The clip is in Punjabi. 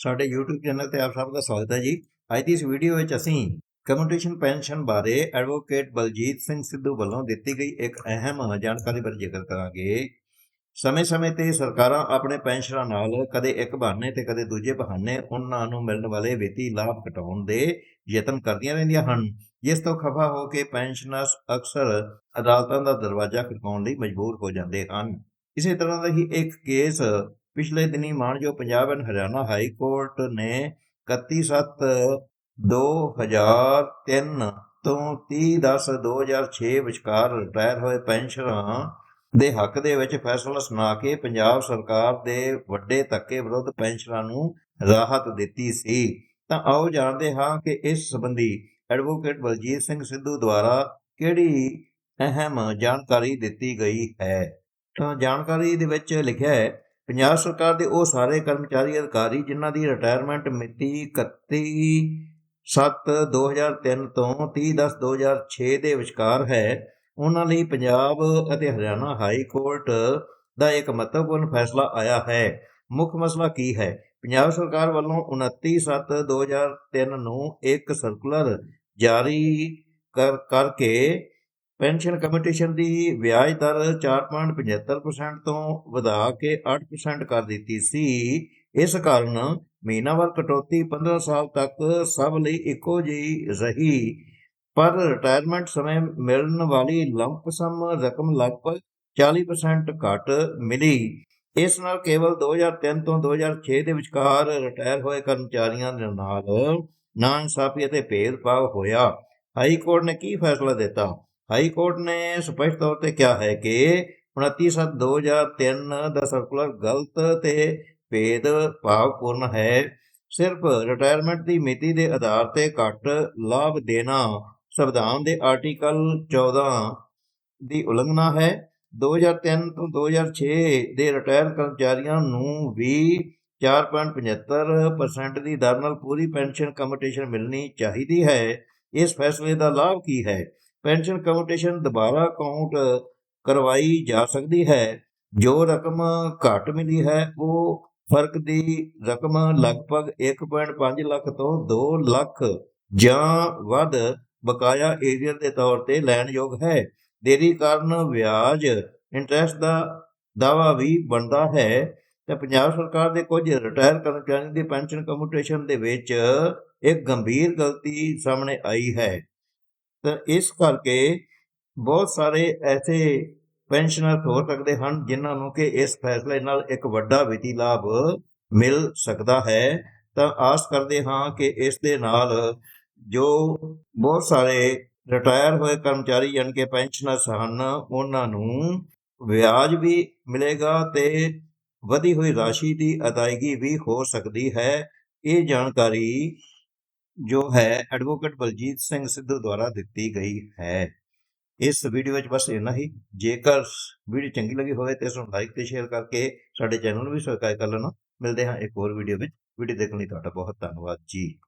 ਸਾਡੇ YouTube ਚੈਨਲ ਤੇ ਆਪ ਸਭ ਦਾ ਸਵਾਗਤ ਹੈ ਜੀ। ਅੱਜ ਦੀ ਇਸ ਵੀਡੀਓ ਵਿੱਚ ਅਸੀਂ ਕਮਿਊਟੇਸ਼ਨ ਪੈਨਸ਼ਨ ਬਾਰੇ ਐਡਵੋਕੇਟ ਬਲਜੀਤ ਸਿੰਘ ਸਿੱਧੂ ਵੱਲੋਂ ਦਿੱਤੀ ਗਈ ਇੱਕ ਅਹਿਮ ਜਾਣਕਾਰੀ ਬਾਰੇ ਜ਼ਿਕਰ ਕਰਾਂਗੇ। ਸਮੇਂ-ਸਮੇਂ ਤੇ ਸਰਕਾਰਾਂ ਆਪਣੇ ਪੈਨਸ਼ਨਰਾਂ ਨਾਲ ਕਦੇ ਇੱਕ ਬਹਾਨੇ ਤੇ ਕਦੇ ਦੂਜੇ ਬਹਾਨੇ ਉਹਨਾਂ ਨੂੰ ਮਿਲਣ ਵਾਲੇ ਵਿੱਤੀ ਲਾਭ ਘਟਾਉਣ ਦੇ ਯਤਨ ਕਰਦੀਆਂ ਰਹਿੰਦੀਆਂ ਹਨ। ਜਿਸ ਤੋਂ ਖਫਾ ਹੋ ਕੇ ਪੈਨਸ਼ਨਰਸ ਅਕਸਰ ਅਦਾਲਤਾਂ ਦਾ ਦਰਵਾਜ਼ਾ ਖੜਕਾਉਣ ਲਈ ਮਜਬੂਰ ਹੋ ਜਾਂਦੇ ਹਨ। ਇਸੇ ਤਰ੍ਹਾਂ ਦਾ ਹੀ ਇੱਕ ਕੇਸ ਪਿਛਲੇ ਦਿਨੀ ਮਾਨਜੋ Punjab and Haryana high court ਨੇ 31/7/2003 ਤੋਂ 30/10/2006 ਵਿਚਕਾਰ ਰਿਟਾਇਰ ਹੋਏ ਪੈਨਸ਼ਨਰਾਂ ਦੇ ਹੱਕ ਦੇ ਵਿੱਚ ਫੈਸਲਾ ਸੁਣਾ ਕੇ ਪੰਜਾਬ ਸਰਕਾਰ ਦੇ ਵੱਡੇ ਧੱਕੇ ਵਿਰੁੱਧ ਪੈਨਸ਼ਨਰਾਂ ਨੂੰ ਰਾਹਤ ਦਿੱਤੀ ਸੀ। ਤਾਂ ਆਓ ਜਾਣਦੇ ਹਾਂ ਕਿ ਇਸ ਸੰਬੰਧੀ ਐਡਵੋਕੇਟ ਬਲਜੀਤ ਸਿੰਘ ਸਿੱਧੂ ਦੁਆਰਾ ਕਿਹੜੀ ਅਹਿਮ ਜਾਣਕਾਰੀ ਦਿੱਤੀ ਗਈ ਹੈ? ਤਾਂ ਜਾਣਕਾਰੀ ਦੇ ਵਿੱਚ ਲਿਖਿਆ ਹੈ ਪੰਜਾਬ ਸਰਕਾਰ ਦੇ ਉਹ ਸਾਰੇ ਕਰਮਚਾਰੀ ਅਧਿਕਾਰੀ ਜਿਨ੍ਹਾਂ ਦੀ ਰਿਟਾਇਰਮੈਂਟ ਮਿਤੀ 31/7/2003 ਤੋਂ 30/10/2006 ਦੇ ਵਿਚਕਾਰ ਹੈ, ਉਹਨਾਂ ਲਈ ਪੰਜਾਬ ਅਤੇ ਹਰਿਆਣਾ ਹਾਈ ਕੋਰਟ ਦਾ ਇੱਕ ਮਹੱਤਵਪੂਰਨ ਫੈਸਲਾ ਆਇਆ ਹੈ। ਮੁੱਖ ਮਸਲਾ ਕੀ ਹੈ? ਪੰਜਾਬ ਸਰਕਾਰ ਵੱਲੋਂ 29/7/2003 ਨੂੰ ਇੱਕ ਸਰਕੂਲਰ ਜਾਰੀ ਕਰ ਕਰਕੇ ਪੈਨਸ਼ਨ ਕਮਿਟੇਸ਼ਨ ਦੀ ਵਿਆਜ ਦਰ 4.75% ਤੋਂ ਵਧਾ ਕੇ 8% ਕਰ ਦਿੱਤੀ ਸੀ। ਇਸ ਕਾਰਨ ਮਹੀਨਾਵਾਰ ਕਟੌਤੀ 15 ਸਾਲ ਤੱਕ ਸਭ ਲਈ ਇੱਕੋ ਜਿਹੀ ਰਹੀ। ਪਰ ਰਿਟਾਇਰਮੈਂਟ ਸਮੇਂ ਮਿਲਣ ਵਾਲੀ ਲੰਪ ਸਮ ਰਕਮ ਲਗਭਗ 40% ਘੱਟ ਮਿਲੀ। ਇਸ ਨਾਲ ਕੇਵਲ 2003 ਤੋਂ 2006 ਦੇ ਵਿਚਕਾਰ ਰਿਟਾਇਰ ਹੋਏ ਕਰਮਚਾਰੀਆਂ ਦੇ ਨਾਲ ਨਾਇਨਸਾਫੀ ਅਤੇ ਭੇਦਭਾਵ ਹੋਇਆ। ਹਾਈ ਕੋਰਟ ਨੇ ਕੀ ਫੈਸਲਾ ਦਿੱਤਾ? ਹਾਈ ਕੋਰਟ ਨੇ ਸਪਸ਼ਟ ਤੌਰ ਤੇ ਕਿਹਾ ਹੈ ਕਿ 29/7/2003 ਦਾ ਸਰਕੂਲਰ ਗਲਤ ਤੇ ਭੇਦਭਾਵਪੂਰਨ ਹੈ। ਸਿਰਫ ਰਿਟਾਇਰਮੈਂਟ ਦੀ ਮਿਤੀ ਦੇ ਆਧਾਰ ਤੇ ਘੱਟ ਲਾਭ ਦੇਣਾ ਸੰਵਿਧਾਨ ਦੇ ਆਰਟੀਕਲ 14 ਦੀ ਉਲੰਘਣਾ ਹੈ। 2003 ਤੋਂ 2006 ਦੇ ਰਿਟਾਇਰ ਕਰਮਚਾਰੀਆਂ ਨੂੰ ਵੀ 4.75% ਦੀ ਦਰ ਨਾਲ ਪੂਰੀ ਪੈਨਸ਼ਨ ਕਮਿਟੇਸ਼ਨ ਮਿਲਣੀ ਚਾਹੀਦੀ ਹੈ। ਇਸ ਫੈਸਲੇ ਦਾ ਲਾਭ ਕੀ ਹੈ? ਪੈਨਸ਼ਨ ਕਮਿਟੇਸ਼ਨ ਦੁਬਾਰਾ ਕਾਊਂਟ ਕਰਵਾਈ ਜਾ ਸਕਦੀ ਹੈ। ਜੋ ਰਕਮ ਘੱਟ ਮਿਲੀ ਹੈ, ਉਹ ਫ਼ਰਕ ਦੀ ਰਕਮ ਲਗਭਗ 1.5 ਲੱਖ ਤੋਂ 2 ਲੱਖ ਜਾਂ ਵੱਧ ਬਕਾਇਆ ਏਰੀਅਰ ਦੇ ਤੌਰ ਤੇ ਲੈਣਯੋਗ ਹੈ। ਦੇਰੀ ਕਾਰਨ ਵਿਆਜ ਇੰਟਰਸਟ ਦਾ ਦਾਵਾ ਵੀ ਬਣਦਾ ਹੈ। ਤੇ ਪੰਜਾਬ ਸਰਕਾਰ ਦੇ ਕੁਝ ਰਿਟਾਇਰ ਕਰਮਚਾਰੀਆਂ ਦੀ ਪੈਨਸ਼ਨ ਕਮਿਊਟੇਸ਼ਨ ਦੇ ਵਿੱਚ ਇੱਕ ਗੰਭੀਰ ਗਲਤੀ ਸਾਹਮਣੇ ਆਈ ਹੈ। ਤਾਂ ਇਸ ਕਰਕੇ ਬਹੁਤ ਸਾਰੇ ਐਸੇ ਪੈਨਸ਼ਨਰ ਹੋ ਸਕਦੇ ਹਨ ਜਿਨ੍ਹਾਂ ਨੂੰ ਕਿ ਇਸ ਫੈਸਲੇ ਨਾਲ ਇੱਕ ਵੱਡਾ ਵਿੱਤੀ ਲਾਭ ਮਿਲ ਸਕਦਾ ਹੈ। ਤਾਂ ਆਸ ਕਰਦੇ ਹਾਂ ਕਿ ਇਸ ਦੇ ਨਾਲ ਜੋ ਬਹੁਤ ਸਾਰੇ ਰਿਟਾਇਰ ਹੋਏ ਕਰਮਚਾਰੀ ਯਾਨੀ ਕਿ ਪੈਨਸ਼ਨਰਸ ਹਨ, ਉਹਨਾਂ ਨੂੰ ਵਿਆਜ ਵੀ ਮਿਲੇਗਾ ਤੇ ਵਧੀ ਹੋਈ ਰਾਸ਼ੀ ਦੀ ਅਦਾਇਗੀ ਵੀ ਹੋ ਸਕਦੀ ਹੈ। ਇਹ ਜਾਣਕਾਰੀ ਜੋ ਹੈ ਐਡਵੋਕੇਟ ਬਲਜੀਤ ਸਿੰਘ ਸਿੱਧੂ ਦੁਆਰਾ ਦਿੱਤੀ ਗਈ ਹੈ। ਇਸ ਵੀਡੀਓ ਵਿੱਚ ਬਸ ਇੰਨਾ ਹੀ। ਜੇਕਰ ਵੀਡੀਓ ਚੰਗੀ ਲੱਗੀ ਹੋਵੇ ਤੇ ਇਸ ਨੂੰ ਲਾਈਕ ਤੇ ਸ਼ੇਅਰ ਕਰਕੇ ਸਾਡੇ ਚੈਨਲ ਨੂੰ ਵੀ ਸਬਸਕ੍ਰਾਈਬ ਕਰ ਲੈਣਾ। ਮਿਲਦੇ ਹਾਂ ਇੱਕ ਹੋਰ ਵੀਡੀਓ ਵਿੱਚ। ਵੀਡੀਓ ਦੇਖਣ ਲਈ ਤੁਹਾਡਾ ਬਹੁਤ ਧੰਨਵਾਦ ਜੀ।